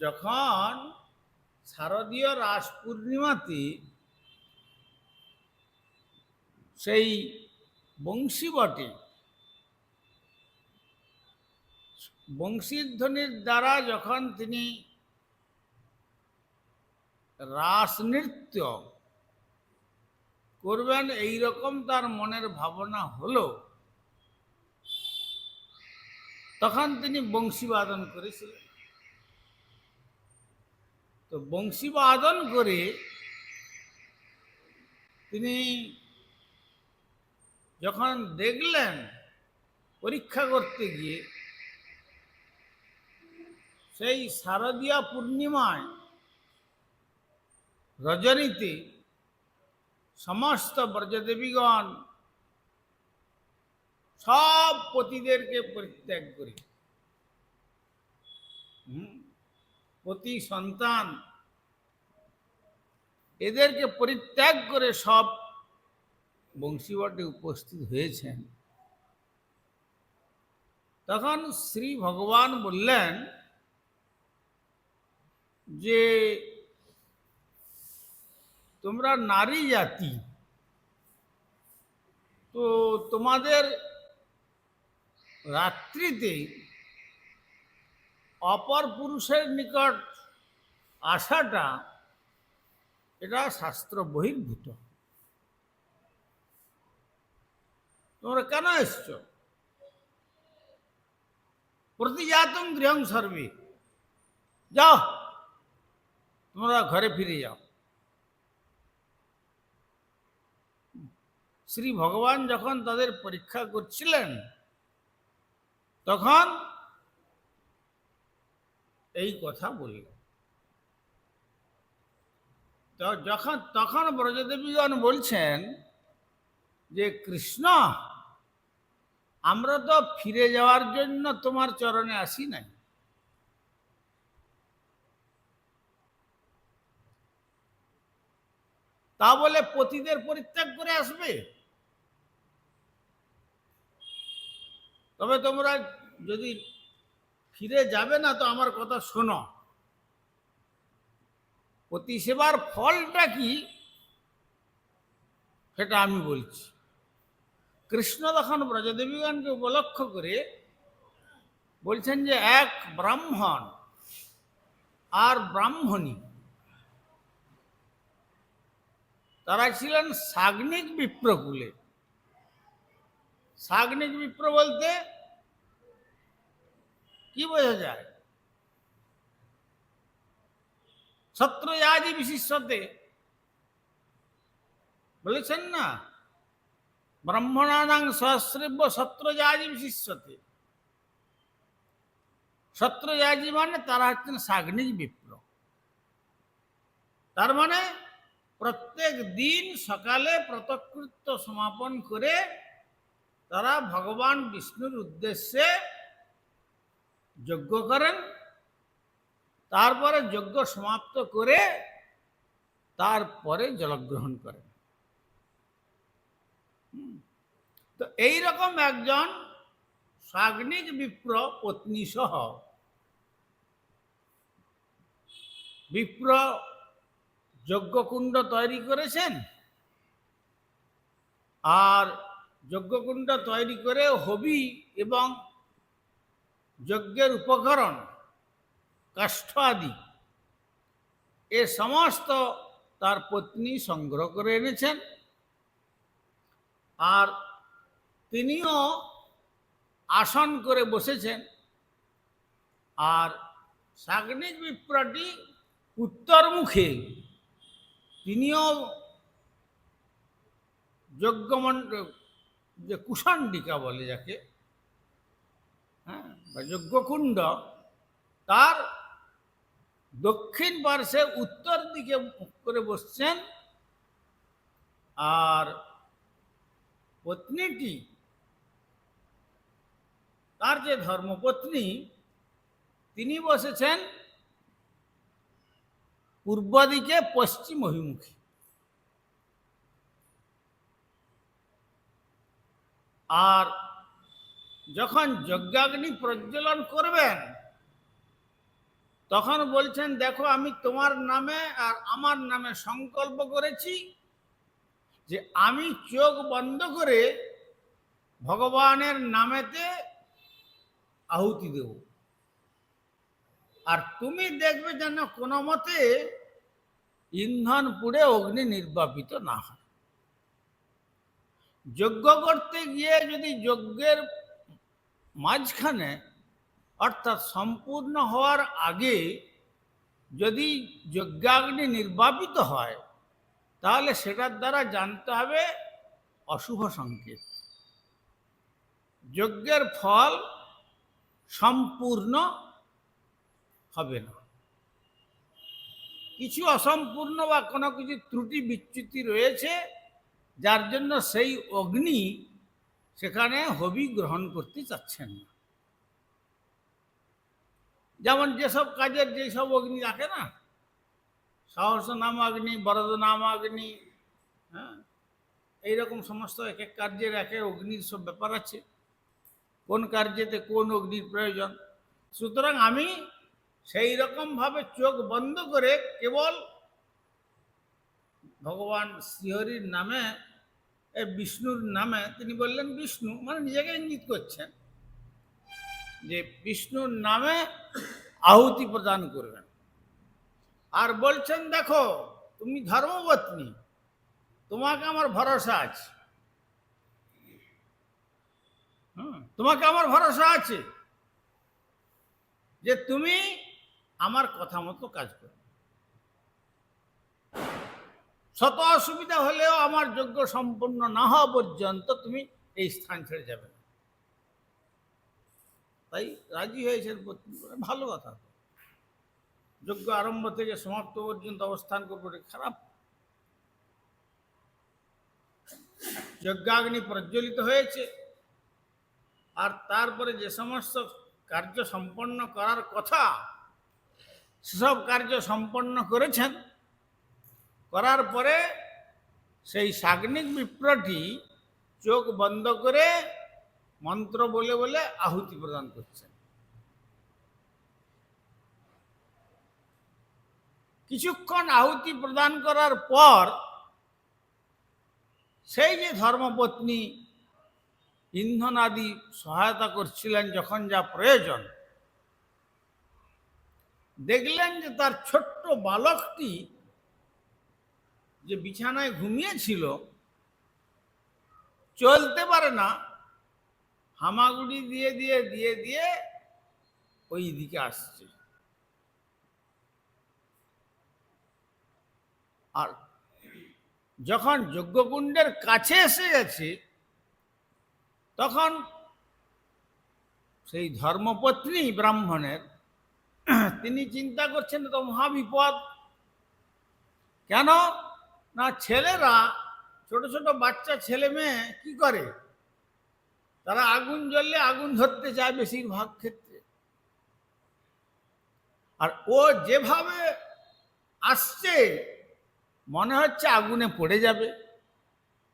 যখন শারদীয় রাস পূর্ণিমাতে সেই বংশী বটে বংশীর দ্বারা যখন তিনি রাস নৃত্য করবেন এই রকম তার মনের ভাবনা হলো, তখন তিনি বংশীবাদন করেছিলেন। তো বংশীবাদন করে তিনি যখন দেখলেন পরীক্ষা করতে গিয়ে সেই শারদীয়া পূর্ণিমায় রজনীতে সমস্ত ব্রজদেবীগণ সব পতিদেরকে পরিত্যাগ করে। হুম, পতি সন্তান। এদেরকে পরিত্যাগ করে সব বংশীবটে উপস্থিত হয়েছেন। তখন শ্রী ভগবান বললেন যে, তোমরা নারী জাতি, তো তোমাদের রাত্রিতে অপর পুরুষের নিকট আসাটা এটা শাস্ত্র বহির্ভূত। তোমরা কেন এসছ? প্রতিজাতম গৃহং সর্বে। যাও, তোমরা ঘরে ফিরে যাও। শ্রী ভগবান যখন তাদের পরীক্ষা করছিলেন, তখন এই কথা বলল। তো যখন, তখন ব্রজদেবীগণ বলছেন যে, কৃষ্ণ, আমরা তো ফিরে যাওয়ার জন্য তোমার চরণে আসি নাই। তা বলে পতিদের পরিত্যাগ করে আসবে? তবে তোমরা যদি ফিরে যাবে না তো আমার কথা শোনো। পতি সেবার ফলটা কি সেটা আমি বলছি। কৃষ্ণ তখন ব্রজদেবীগণকে উপলক্ষ করে বলছেন যে, এক ব্রাহ্মণ আর ব্রাহ্মণী, তারা ছিলেন সাগ্নিক বিপ্রকুলে সাগ্নিক বিপ্র বলতে কি বোঝা যায়? ছত্রয়াজি বিশিষ্টতে বলেছেন না? ব্রাহ্মণানাং সহস্রব্য ছত্রজাজি বিশিষ্টতে ছত্রজাজি মানে তারা হচ্ছেন সাগ্নিক বিপ্র। তার মানে প্রত্যেক দিন সকালে প্রতকৃত্য সমাপন করে তারা ভগবান বিষ্ণুর উদ্দেশ্যে যজ্ঞ করেন, তারপরে যজ্ঞ সমাপ্ত করে তারপরে জলগ্রহণ করেন। তো এই রকম একজন সাগ্নিক বিপ্র পত্নী সহ বিপ্র যজ্ঞকুণ্ড তৈরি করেছেন আর যজ্ঞকুণ্ড তৈরি করে হবি এবং যজ্ঞের উপকরণ, কাষ্ঠ আদি। এ সমস্ত তার পত্নী সংগ্রহ করে এনেছেন। আর তিনিও আসন করে বসেছেন। আর সাগ্নিক বিপ্রটি উত্তরমুখে, তিনিও যজ্ঞমণ্ড যে কুষাণ্ডিকা বলে যাকে হ্যাঁ বা যজ্ঞকুণ্ড, তার দক্ষিণ পার্শ্বে উত্তর দিকে করে বসছেন আর পত্নীটি, তার যে ধর্মপত্নী, তিনি বসেছেন পূর্ব দিকে পশ্চিম অভিমুখী। আর যখন যজ্ঞাগ্নি প্রজ্বলন করবেন, তখন বলছেন, দেখো, আমি তোমার নামে আর আমার নামে সংকল্প করেছি যে আমি চোখ বন্ধ করে ভগবানের নামেতে আহুতি দেব। আর তুমি দেখবে যেন কোনো মতে ইন্ধন পুড়ে অগ্নি নির্বাপিত না হয়। যজ্ঞ করতে গিয়ে যদি যজ্ঞের মাঝখানে, অর্থাৎ সম্পূর্ণ হওয়ার আগে যদি যজ্ঞাগ্নি নির্বাপিত হয়, তাহলে সেটার দ্বারা জানতে হবে অশুভ সংকেত। যজ্ঞের ফল সম্পূর্ণ হবে না। কিছু অসম্পূর্ণ বা কোনো কিছু ত্রুটি বিচ্যুতি রয়েছে, যার জন্য সেই অগ্নি সেখানে হবি গ্রহণ করতে চাচ্ছেন না। যেমন যেসব কাজের যেসব অগ্নি রাখে না, সাহস নাম অগ্নি, বরদ নাম অগ্নি হ্যাঁ এইরকম সমস্ত এক এক কার্যের এক এক অগ্নির সব ব্যাপার আছে, কোন কার্যেতে কোন অগ্নির প্রয়োজন। সুতরাং আমি সেই রকমভাবে চোখ বন্ধ করে কেবল ভগবান শ্রীহরির নামে বিষ্ণুর নামে তিনি বললেন, বিষ্ণু মানে নিজেকে ইঙ্গিত করছেন যে বিষ্ণুর নামে আহুতি প্রদান করবেন। আর বলছেন, দেখো, তুমি ধর্মপত্নী, তোমাকে আমার ভরসা আছে। তোমাকে আমার ভরসা আছে যে তুমি আমার কথা মতো কাজ করো শত অসুবিধা হলেও আমার যোগ্য সম্পন্ন না হওয়া পর্যন্ত তুমি এই স্থান ছেড়ে যাবে না। তাই রাজি হয়েছেন ভালো কথা। যোগ্য আরম্ভ থেকে সমাপ্ত পর্যন্ত অবস্থান করবে খারাপ। যজ্ঞাগ্নি প্রজ্বলিত হয়েছে। আর তারপরে যে সমস্ত কার্য সম্পন্ন করার কথা, সেসব কার্য সম্পন্ন করেছেন করার পরে সেই সাগ্নিক বিপ্রটি চোখ বন্ধ করে মন্ত্র বলে বলে আহুতি প্রদান করছেন। কিছুক্ষণ আহুতি প্রদান করার পর সেই যে ধর্মপত্নী ইন্ধন আদি সহায়তা করছিলেন যখন যা প্রয়োজন, দেখলেন যে তার ছোট্ট বালকটি যে বিছানায় ঘুমিয়েছিল, চলতে পারে না। হামাগুড়ি দিয়ে দিয়ে দিয়ে দিয়ে ওই দিকে আসছে। আর যখন যজ্ঞকুণ্ডের কাছে এসে গেছে, তখন সেই ধর্মপত্নী ব্রাহ্মণের, তিনি চিন্তা করছেন তো মহাবিপদ। কেন? না, ছেলেরা, ছোট ছোট বাচ্চা, ছেলে মেয়ে কি করে? তারা আগুন জ্বললে আগুন ধরতে চায় বেশিরভাগ ক্ষেত্রে। আর ও যেভাবে আসছে, মনে হচ্ছে আগুনে পড়ে যাবে।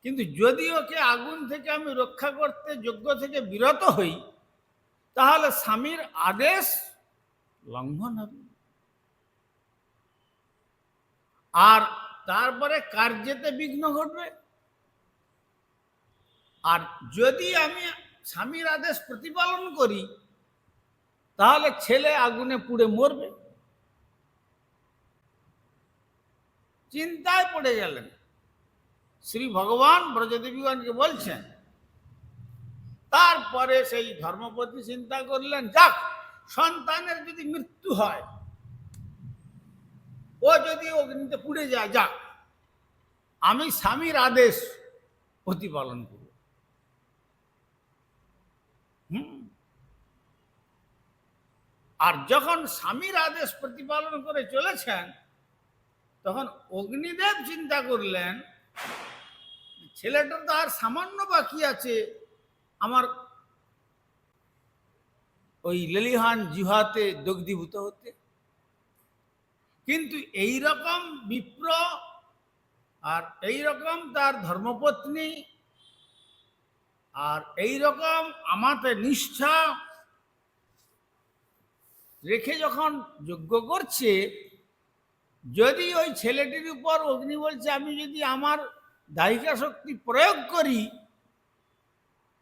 কিন্তু যদি ওকে আগুন থেকে আমি রক্ষা করতে যোগ্য থেকে বিরত হই, তাহলে স্বামীর আদেশ লঙ্ঘন হবে। আর তারপরে কার্যেতে বিঘ্ন ঘটবে? আর যদি আমি স্বামীর আদেশ প্রতিপালন করি, তাহলে ছেলে আগুনে পুড়ে মরবে। চিন্তায় পড়ে গেলেন। শ্রী ভগবান ব্রজদেবীগণকে বলছেন, তারপরে সেই ধর্মপতি চিন্তা করলেন, যাক, সন্তানের যদি মৃত্যু হয় ও যদি অগ্নিতে পুড়ে যায় যাক আমি স্বামীর আদেশ প্রতিপালন করব। আর যখন স্বামীর আদেশ প্রতিপালন করে চলেছেন, তখন অগ্নিদেব চিন্তা করলেন, ছেলেটা তো আর সামান্য বাকি আছে। আমার ওই লেলিহান জিহাতে দগ্ধীভূত হতে। কিন্তু এই রকম বিপ্র আর এই রকম তার ধর্মপত্নী আর এই রকম আমাতে নিষ্ঠা রেখে যখন যজ্ঞ করছে, যদি ওই ছেলেটির উপর অগ্নি বলছে, আমি যদি আমার দায়িকা শক্তি প্রয়োগ করি,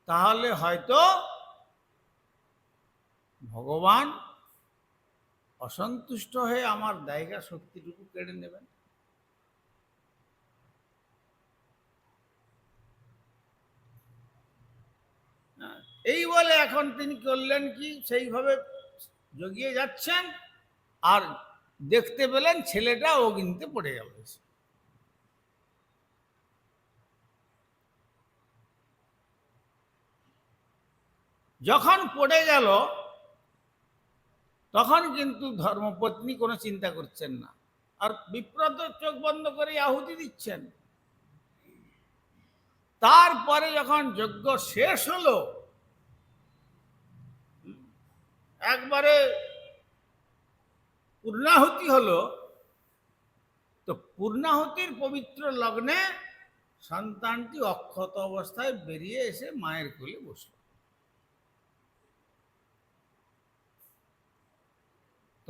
তাহলে হয়তো ভগবান অসন্তুষ্ট হয়ে আমার দায়িকা শক্তিটুকু কেড়ে নেবেন। হ্যাঁ, এই বলে এখন তিনি করলেন কি? সেইভাবে জগিয়ে যাচ্ছেন আর দেখতে পেলেন ছেলেটা অগ্নিতে পড়ে গেল। যখন পড়ে গেল তখন কিন্তু ধর্মপত্নী কোনো চিন্তা করছেন না। আর বিপ্রত চোখ বন্ধ করে আহুতি দিচ্ছেন। তারপরে যখন যজ্ঞ শেষ হলো, একবারে পূর্ণাহুতি হলো, তো পূর্ণাহুতির পবিত্র লগ্নে সন্তানটি অক্ষত অবস্থায় বেরিয়ে এসে মায়ের কোলে বসল।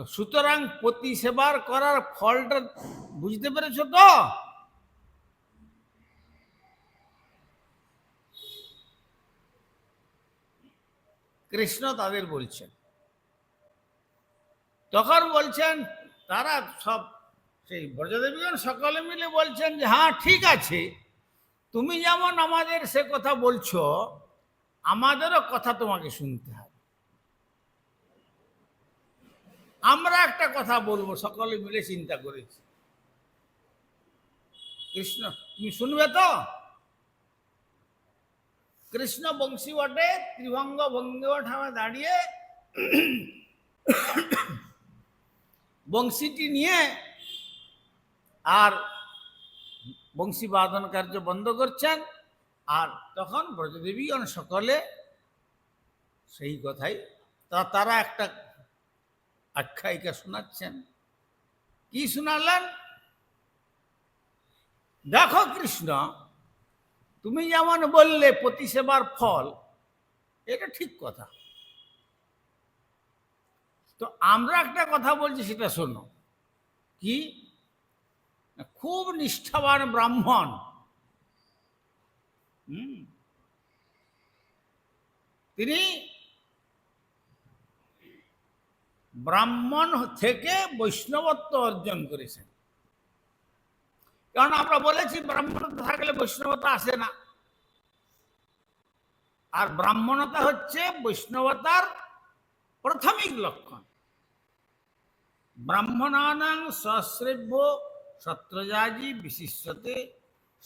তো সুতরাং পতি সেবার করার ফলটা বুঝতে পেরেছ তো? কৃষ্ণ তাদের বলছেন। তখন বলছেন, তারা সব সেই ব্রজদেবীগণ সকলে মিলে বলছেন যে হ্যাঁ ঠিক আছে। তুমি যেমন আমাদের সে কথা বলছো, আমাদেরও কথা তোমাকে শুনতে আমরা একটা কথা বলব, সকলে মিলে চিন্তা করেছি। কৃষ্ণ, তুমি শুনবে তো? কৃষ্ণ বংশী বটে, ত্রিভঙ্গ ভঙ্গ ঠামে দাঁড়িয়ে বংশীটি নিয়ে আর বংশী বাদন কার্য বন্ধ করছেন। আর তখন ব্রজদেবীগণ সকলে সেই কথাই তারা একটা আখ্যায়িকা শোনাচ্ছেন। কি শোনালেন? দেখো কৃষ্ণ, তুমি যেমন বললে পতি সেবার ফল, এটা ঠিক কথা। তো আমরা একটা কথা বলছি, সেটা শোনো। কি? খুব নিষ্ঠাবান ব্রাহ্মণ। হুম? তিনি ব্রাহ্মণ থেকে বৈষ্ণবত্ব অর্জন করেছেন। কারণ আমরা বলেছি ব্রাহ্মণতা থাকলে বৈষ্ণবতা আসে না। আর ব্রাহ্মণতা হচ্ছে বৈষ্ণবতার প্রাথমিক লক্ষণ। ব্রাহ্মণানাং সশ্রেভ্য সত্রজাজি বিশিষ্যতে,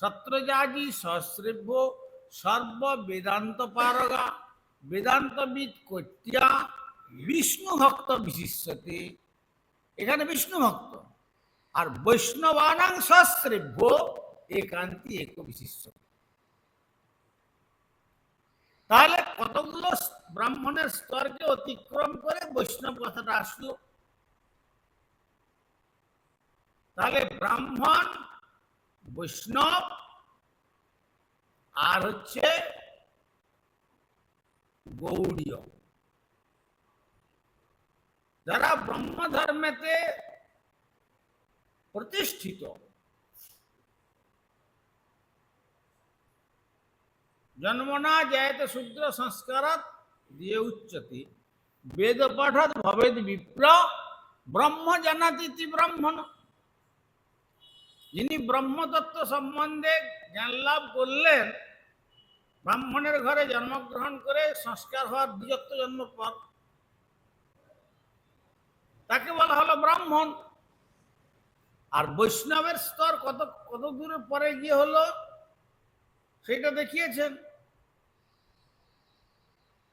সত্রজাজি সশ্রেভ্য সর্ব বেদান্ত পারগা বেদান্তবিদ কর্তিয়া বিষ্ণু ভক্ত বিশিষ্যতে। এখানে বিষ্ণু ভক্ত। আর বৈষ্ণবানাং সশ্রেভ্য একান্তি এক বিশিষ্ট তাহলে কতগুলো ব্রাহ্মণের স্তরকে অতিক্রম করে বৈষ্ণব কথাটা আসলো? তাহলে ব্রাহ্মণ, বৈষ্ণব, আর হচ্ছে গৌড়ীয়। যারা ব্রহ্ম ধর্মেতে প্রতিষ্ঠিত জন্মনা জয়ত শূদ্র সংস্কারাত দিয়ে উচ্চতি। বেদ পাঠত ভবেদ বিপ্র ব্রহ্ম জানাতি ব্রাহ্মণ। যিনি ব্রহ্মতত্ত্ব সম্বন্ধে জ্ঞান লাভ করলেন, ব্রাহ্মণের ঘরে জন্মগ্রহণ করে সংস্কার হওয়ার দ্বিজত্ব জন্ম পর তাকে বলা হলো ব্রাহ্মণ। আর বৈষ্ণবের স্তর কত কত দূরে পরে গিয়ে হলো, সেটা দেখিয়েছেন।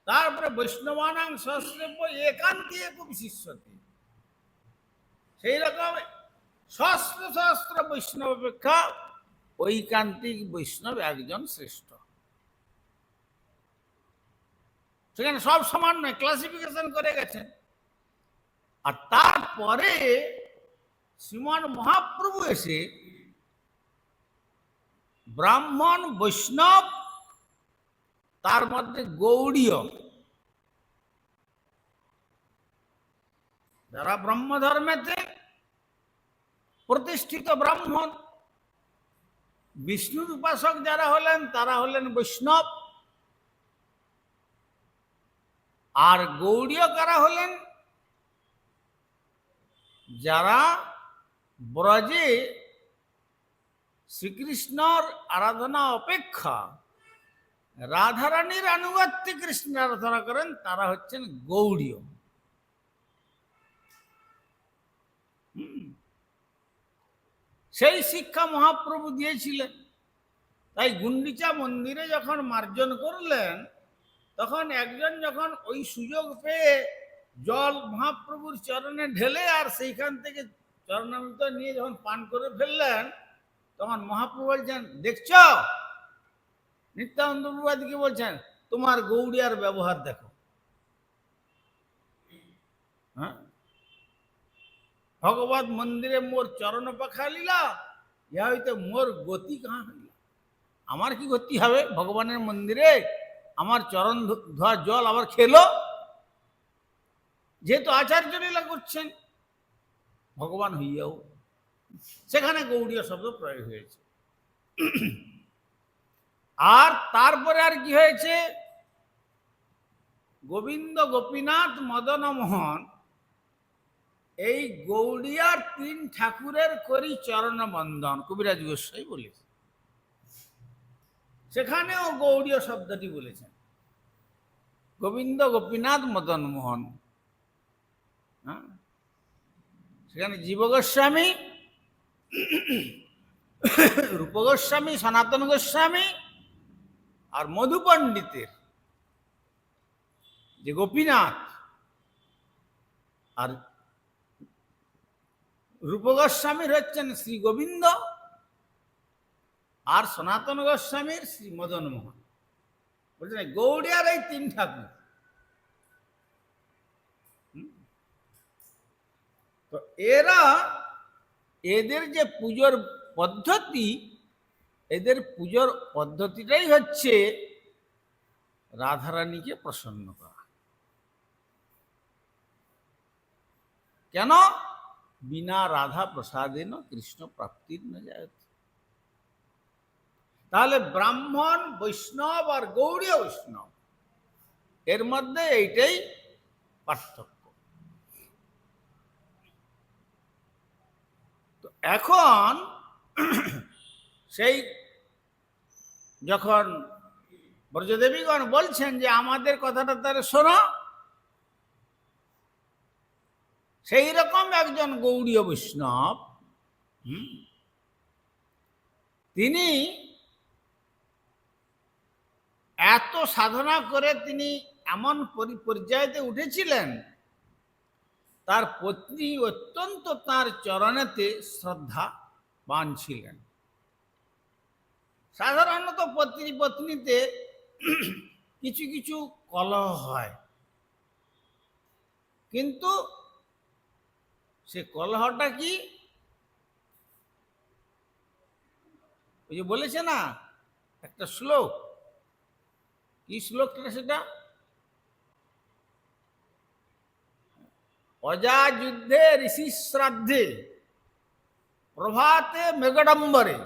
তারপরে বৈষ্ণবানাং সহস্রব্য একান্তি এক বিশিষ্যতি সেই রকম সহস্র সহস্র বৈষ্ণব অপেক্ষা ঐকান্তিক বৈষ্ণব একজন শ্রেষ্ঠ। সেখানে সব সমান নয় ক্লাসিফিকেশন করে গেছেন। আর তারপরে শ্রীমান মহাপ্রভু এসে ব্রাহ্মণ, বৈষ্ণব, তার মধ্যে গৌড়ীয়, যারা ব্রহ্মধর্মেতে প্রতিষ্ঠিত ব্রাহ্মণ বিষ্ণুর উপাসক যারা হলেন, তারা হলেন বৈষ্ণব। আর গৌড়ীয় কারা হলেন? যারা ব্রজে শ্রীকৃষ্ণর আরাধনা অপেক্ষা, রাধারানীর আনুগত্যে কৃষ্ণ আরাধনা করেন, তারা হচ্ছেন গৌড়ীয়। সেই শিক্ষা মহাপ্রভু দিয়েছিলেন তাই গুন্ডিচা মন্দিরে যখন মার্জন করলেন, তখন একজন যখন ওই সুযোগ পেয়ে জল মহাপ্রভুর চরণে ঢেলে আর সেইখান থেকে চরণামৃত নিয়ে যখন পান করে ফেললেন, তখন মহাপ্রভু বলছেন, দেখছ? নিত্যানন্দ প্রভুদিকে বলছেন, তোমার গৌড়িয়ার ব্যবহার দেখো। হ্যাঁ? ভগবত মন্দিরে মোর চরণ পাখা পাখালিলা ইহা হইতে মোর গতি কাহা হইল? আমার কি গতি হবে? ভগবানের মন্দিরে আমার চরণ ধোয়া জল আবার খেলো? যেহেতু আচার্য লীলা করছেন, ভগবান হইয়াও সেখানে গৌড়ীয় শব্দ প্রয়োগ হয়েছে। আর তারপরে আর কি হয়েছে? গোবিন্দ গোপীনাথ মদন মোহন, এই গৌড়িয়ার তিন ঠাকুরের করি চরণ বন্ধন, কবিরাজ গোস্বাই বলেছে। সেখানেও গৌড়ীয় শব্দটি বলেছেন। গোবিন্দ গোপীনাথ মদন মোহন হ্যাঁ? সেখানে জীব গোস্বামী রূপ গোস্বামী সনাতন গোস্বামী আর মধু পণ্ডিতের যে গোপীনাথ আর রূপ গোস্বামীর হচ্ছেন শ্রী গোবিন্দ আর সনাতন গোস্বামীর শ্রী মদন মোহন বলছেন গৌড়িয়ার এই তিন ঠাকুর হুম? তো এরা এদের যে পুজোর পদ্ধতি, এদের পুজোর পদ্ধতিটাই হচ্ছে রাধারানীকে প্রসন্ন করা। কেন? বিনা রাধা প্রসাদেন কৃষ্ণ প্রাপ্তির না যায় তাহলে ব্রাহ্মণ, বৈষ্ণব আর গৌড়ীয় বৈষ্ণব, এর মধ্যে এইটাই পার্থক্য। তো এখন সেই যখন ব্রজদেবীগণ বলছেন যে আমাদের কথাটা তারা শোনো, সেই রকম একজন গৌড়ীয় বৈষ্ণব তিনি এত সাধনা করে তিনি এমন পরি- পর্যায়েতে উঠেছিলেন তার পত্নী অত্যন্ত তার চরণেতে শ্রদ্ধা বান ছিলেন সাধারণত পত্নী পত্নীতে কিছু কিছু কলহ হয়। কিন্তু সে কলহটা কি? ওই যে বলেছে না, একটা শ্লোক। কি শ্লোকটা সেটা? অজা যুদ্ধে ঋষি শ্রাদ্ধে প্রভাতে মেঘডম্বরে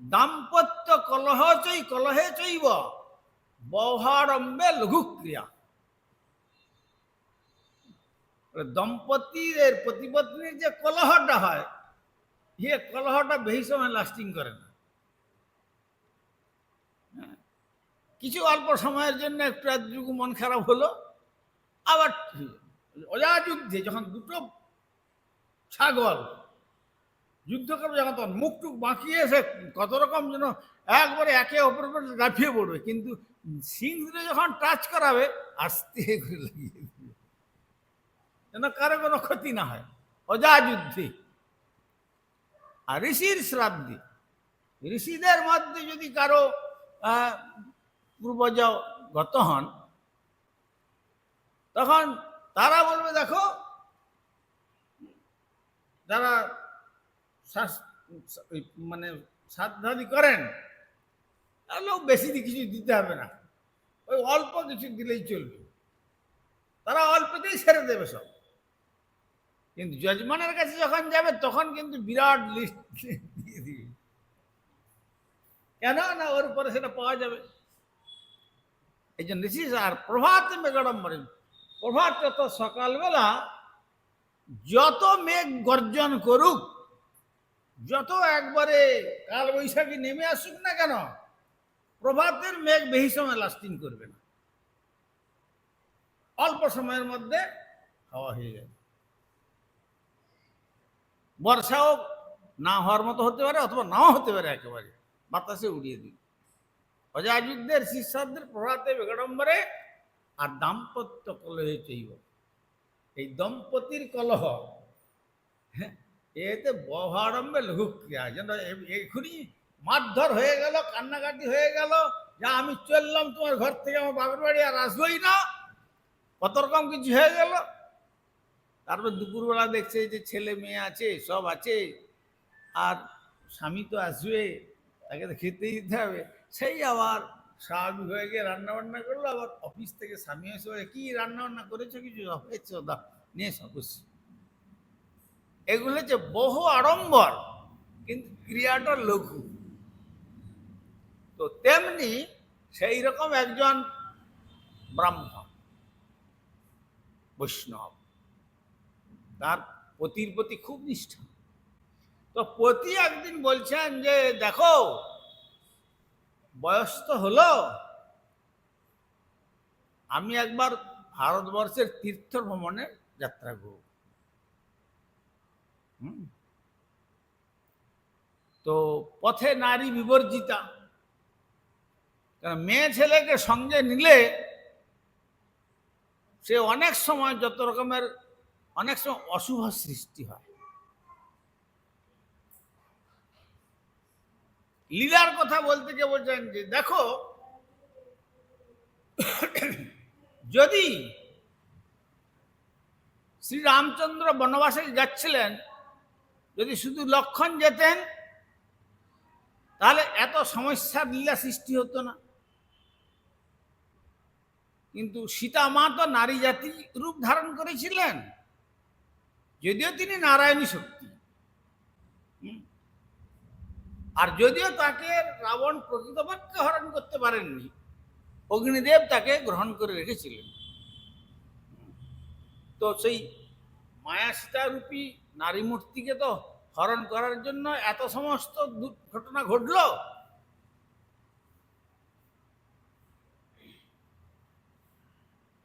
দাম্পত্য কলহ চৈ কলহে চৈব, বহারম্বে লঘুক্রিয়া দম্পতির প্রতিপত্নীর যে কলহটা হয় ইয়ে কলহটা বেশি সময় লাস্টিং করে না। কিছু অল্প সময়ের জন্য একটু মন খারাপ হলো, আবার। অজাযুদ্ধে যখন দুটো ছাগল যুদ্ধ করবে, যখন তখন মুখ টুক বাঁকিয়ে এসে কত রকম যেন একবারে একে অপরের উপর লাফিয়ে পড়বে, কিন্তু সিং দুটো যখন টাচ করাবে, আস্তে করে লাগিয়ে দিবে। যেন কারও কোনো ক্ষতি না হয়। অজাযুদ্ধে আর ঋষির শ্রাদ্ধে। ঋষিদের মধ্যে যদি কারও পূর্বজ গত হন, তখন তারা বলবে, দেখো, যারা মানে সাধ্যাদি করেন তাহলেও বেশি কিছু দিতে হবে না। ওই অল্প কিছু দিলেই চলবে। তারা অল্পতেই ছেড়ে দেবে সব। কিন্তু যজমানের কাছে যখন যাবে, তখন কিন্তু বিরাট লিস্ট দিয়ে দিবে। কেন না ওর উপরে সেটা পাওয়া যাবে? এই জন্য আর প্রভাত মেঘড়ম্বরে প্রভাত যত সকালবেলা যত মেঘ গর্জন করুক, যত একবারে কাল বৈশাখী নেমে আসুক না কেন, প্রভাতের মেঘ বেশি সময় লাস্টিং করবে না। অল্প সময়ের মধ্যে হাওয়া হয়ে যাবে। বর্ষাও না হওয়ার মতো হতে পারে অথবা নাও হতে পারে একেবারে, বাতাসে উড়িয়ে দিন অজাযুদ্ধের শিষ্যাদের প্রভাতে, বিগড়ম্বরে আর দাম্পত্য কলহে চৈব। এই দম্পতির কলহ হ্যাঁ, এতে বহারম্ভে লঘুক্রিয়া। যেন এ- এখনই মারধর হয়ে গেল কান্নাকাটি হয়ে গেল যা আমি চললাম তোমার ঘর থেকে আমার বাপের বাড়ি আর আসবোই না। কত রকম কিছু হয়ে গেল। তারপর দুপুরবেলা দেখছে যে ছেলে মেয়ে আছে সব আছে আর স্বামী তো আসবে তাকে তো খেতে দিতে হবে। সেই আবার স্বাভাবিক হয়ে গিয়ে রান্না বান্না করল, আবার অফিস থেকে স্বামী এসে কি রান্না বান্না করেছ কিছু? হয়েছে দা নিয়ে এসো এগুলো হচ্ছে বহু আড়ম্বর, কিন্তু ক্রিয়াটা লঘু। তো তেমনি সেই রকম একজন ব্রাহ্মণ, বৈষ্ণব, তার পতির প্রতি খুব নিষ্ঠা। তো পতি একদিন বলছেন যে, দেখো বয়স তো হলো। আমি একবার ভারতবর্ষের তীর্থ ভ্রমণে যাত্রা করব। তো পথে নারী বিবর্জিতা। কারণ মেয়ে ছেলেকে সঙ্গে নিলে সে অনেক সময় যত রকমের, অনেক সময় অশুভ সৃষ্টি হয়। লীলার কথা বলতে গিয়ে বলছেন যে, দেখো, যদি শ্রী রামচন্দ্র বনবাসে যাচ্ছিলেন, যদি শুধু লক্ষণ যেতেন, তাহলে এত সমস্যার লীলা সৃষ্টি হতো না। কিন্তু সীতা মা তো নারী জাতি রূপ ধারণ করেছিলেন। যদিও তিনি নারায়ণী শক্তি হুম। আর যদিও তাকে রাবণ প্রকৃতপক্ষে হরণ করতে পারেননি, অগ্নিদেব তাকে গ্রহণ করে রেখেছিলেন। তো সেই মায়া সীতারূপী নারী মূর্তিকে তো হরণ করার জন্য এত সমস্ত ঘটনা ঘটলো?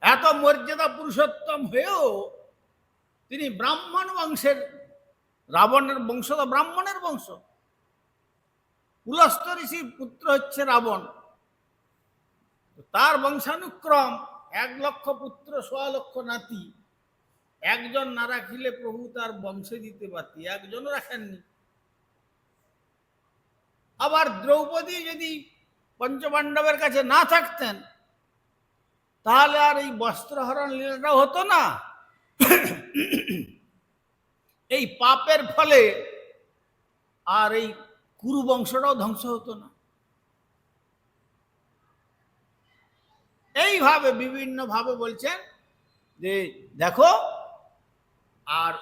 এত মর্যাদা পুরুষোত্তম হয়েও তিনি ব্রাহ্মণ বংশের, রাবণের বংশ তো ব্রাহ্মণের বংশ। পুলস্ত ঋষির পুত্র হচ্ছে রাবণ। তার বংশানুক্রম এক লক্ষ পুত্র, সোয়া লক্ষ নাতি। একজন না রাখিলে প্রভু তার বংশে দিতে পারতি, একজনও রাখেননি। আবার দ্রৌপদী যদি পঞ্চপাণ্ডবের কাছে না থাকতেন, তাহলে আর এই বস্ত্রহরণ লীলাটা হতো না। এই পাপের ফলে আর এই কুরু বংশটাও ধ্বংস হতো না। এইভাবে বিভিন্ন ভাবে বলছেন যে, দেখো, আর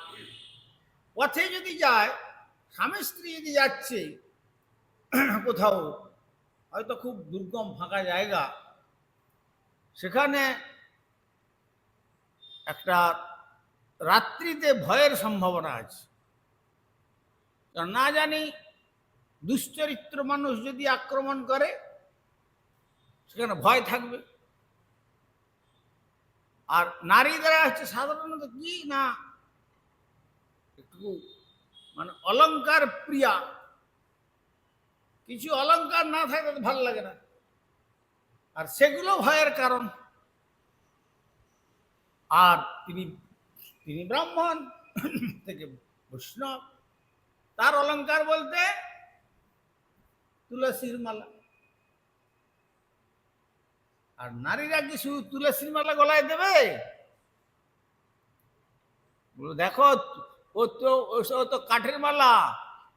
পথে যদি যায়, স্বামী স্ত্রী যদি যাচ্ছে, কোথাও, হয়তো খুব দুর্গম ফাঁকা জায়গা, সেখানে একটা রাত্রিতে ভয়ের সম্ভাবনা আছে। না জানি দুশ্চরিত্র মানুষ যদি আক্রমণ করে, সেখানে ভয় থাকবে। আর নারী দ্বারা হচ্ছে সাধারণত কি না, একটু মানে অলংকার প্রিয়া। কিছু অলংকার না থাকলে তো ভালো লাগে না। আর সেগুলো ভয়ের কারণ। আর তিনি তিনি ব্রাহ্মণ, থেকে বৈষ্ণব। তার অলংকার বলতে তুলসীর মালা। আর নারীরা কি শুধু তুলসীর মালা গলায় দেবে? দেখো ও তো ও তো কাঠের মালা।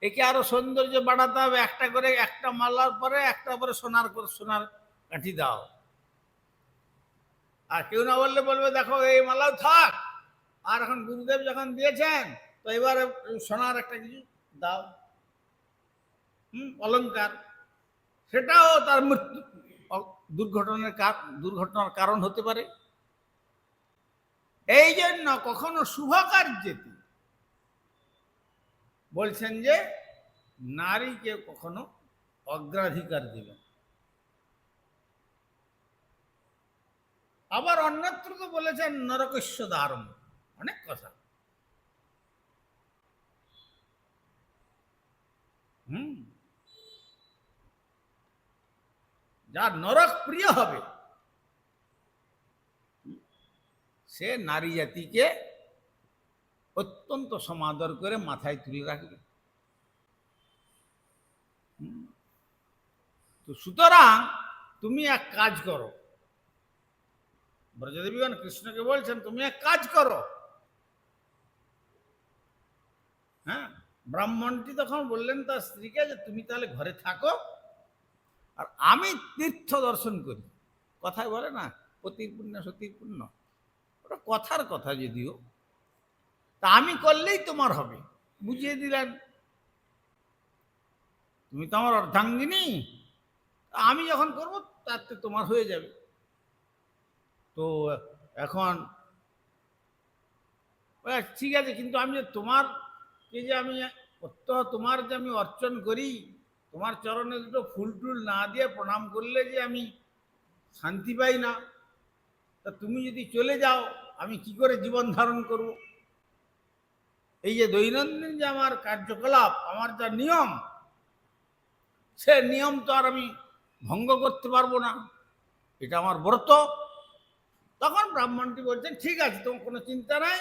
একে আরও সৌন্দর্য বাড়াতে হবে। একটা করে, একটা মালার পরে, একটা পরে সোনার করে, সোনার কাঠি দাও। আর কেউ না বললে বলবে, দেখো, এই মালাও থাক। আর এখন গুরুদেব যখন দিয়েছেন, তো এবারে সোনার একটা কিছু দাও। হুম, অলংকার। সেটাও তার মৃত্যু দুর্ঘটনার দুর্ঘটনার কারণ হতে পারে। এই জন্য কখনো শুভ কার্যেতে বলছেন যে নারীকে কখনো অগ্রাধিকার দিবেন। আবার অন্যত্র তো বলেছেন নরকস্য দারম অনেক কথা। হুম যার নরক প্রিয় হবে, সে নারী জাতিকে অত্যন্ত সমাদর করে মাথায় তুলে রাখবে। তো সুতরাং তুমি এক কাজ করো। ব্রজদেবীগণ কৃষ্ণকে বলছেন, তুমি এক কাজ করো। হ্যাঁ? ব্রাহ্মণটি তখন বললেন তার স্ত্রীকে যে, তুমি তাহলে ঘরে থাকো। আর আমি তীর্থ দর্শন করি। কথায় বলে না সতীর পুণ্য ওটা কথার কথা যদিও। তা আমি করলেই তোমার হবে। বুঝিয়ে দিলেন। তুমি তো আমার অর্ধাঙ্গিনী। আমি যখন করব, তাতে তোমার হয়ে যাবে। তো এখন ঠিক আছে, কিন্তু আমি যে তোমার যে আমি তোমার যে আমি অর্চন করি তোমার চরণে দুটো ফুল টুল না দিয়ে প্রণাম করলে যে আমি শান্তি পাই না। তা তুমি যদি চলে যাও, আমি কি করে জীবন ধারণ করব? এই যে দৈনন্দিন যে আমার কার্যকলাপ, আমার যা নিয়ম, সে নিয়ম তো আর আমি ভঙ্গ করতে পারব না। এটা আমার ব্রত। তখন ব্রাহ্মণটি বলছেন, ঠিক আছে, তোমার কোনো চিন্তা নাই।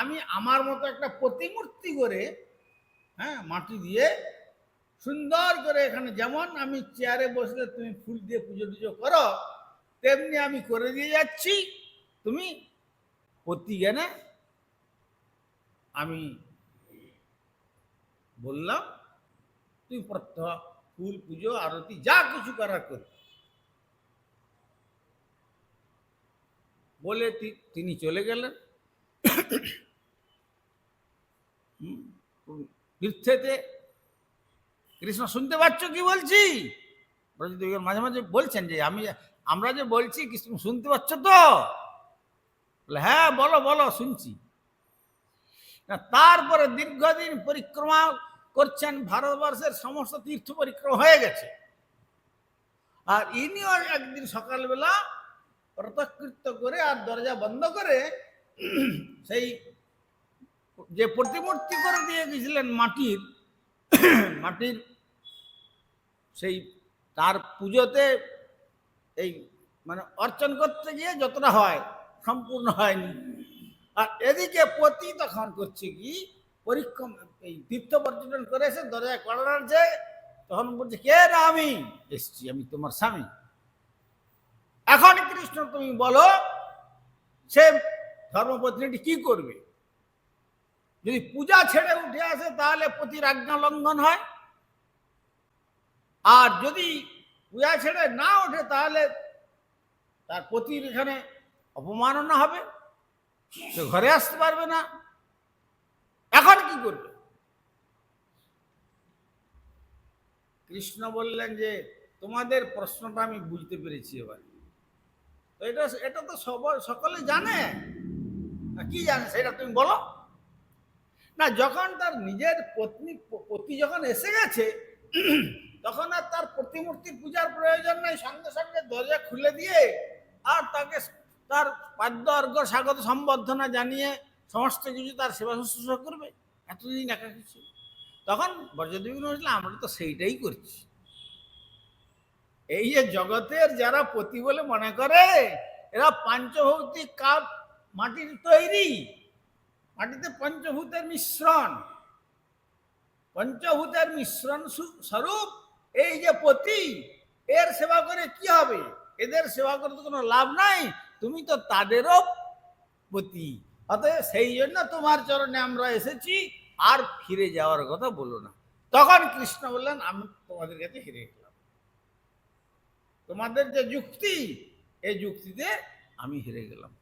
আমি আমার মতো একটা প্রতিমূর্তি করে হ্যাঁ মাটি দিয়ে সুন্দর করে এখানে যেমন আমি চেয়ারে বসলে তুমি ফুল দিয়ে পুজো টুজো করো, তেমনি আমি করে দিয়ে যাচ্ছি। তুমি প্রতি জ্ঞানে আমি বললাম, তুই প্রত্যহ ফুল, পুজো, আরতি, যা কিছু করার করি। বলে তিনি চলে গেলেন। তীর্থেতে কৃষ্ণ, শুনতে পাচ্ছ কি বলছি? ব্রজদেবীগণ মাঝে মাঝে বলছেন যে আমি, আমরা যে বলছি, কৃষ্ণ, শুনতে পাচ্ছ তো? হ্যাঁ বলো বলো, শুনছি। তারপরে দীর্ঘদিন পরিক্রমা করছেন, ভারতবর্ষের সমস্ত তীর্থ পরিক্রমা হয়ে গেছে। আর ইনিও একদিন সকালবেলা প্রতকৃত্য করে আর দরজা বন্ধ করে সেই যে প্রতিমূর্তি করে দিয়ে গেছিলেন মাটির মাটির সেই তার পুজোতে এই মানে অর্চন করতে গিয়ে যতটা হয় সম্পূর্ণ হয়নি। আর এদিকে পতি তখন করছে কি? পরীক্ষম এই তীর্থ পর্যটন করে এসে দরজায় করার যে তখন বলছে, কে না আমি? এসছি আমি তোমার স্বামী। এখন কৃষ্ণ তুমি বলো, সে ধর্মপত্নীটি কি করবে? যদি পূজা ছেড়ে উঠে আসে, তাহলে পতির আজ্ঞা লঙ্ঘন হয়। আর যদি পূজা ছেড়ে না ওঠে, তাহলে তার পতির এখানে অপমাননা হবে, সে ঘরে আসতে পারবে না। এখন কি করবে? কৃষ্ণ বললেন যে, তোমাদের প্রশ্নটা আমি বুঝতে পেরেছি এবার। তো এটা এটা তো সবাই সকলে জানে। কি জানে, সেটা তুমি বলো। যখন তার নিজের পত্নী, পতি যখন এসে গেছে, তখন আর তার প্রতিমূর্তি পূজার প্রয়োজন নাই, সঙ্গে সঙ্গে দরজা খুলে দিয়ে আর তাকে তার পাদ্য অর্ঘ স্বাগত, সম্বর্ধনা জানিয়ে সমস্ত কিছু তার সেবা শুশ্রূষা করবে। এতদিন একাকি কিছু তখন বর্জদেবী বলছিলাম আমরা তো সেইটাই করছি। এই যে জগতের যারা পতি বলে মনে করে, এরা পাঞ্চভৌতিক কাপ মাটির তৈরি। মাটিতে পঞ্চভূতের মিশ্রণ। পঞ্চভূতের মিশ্রণ স্বরূপ এই যে পতি, এর সেবা করে কি হবে? এদের সেবা করে তো কোনো লাভ নাই, তুমি তো তাদেরও পতি। অতএব সেই জন্য তোমার চরণে আমরা এসেছি, আর ফিরে যাওয়ার কথা বলো না। তখন কৃষ্ণ বললেন, আমি তোমাদের কাছে হেরে গেলাম। তোমাদের যে যুক্তি, এই যুক্তিতে আমি হেরে গেলাম।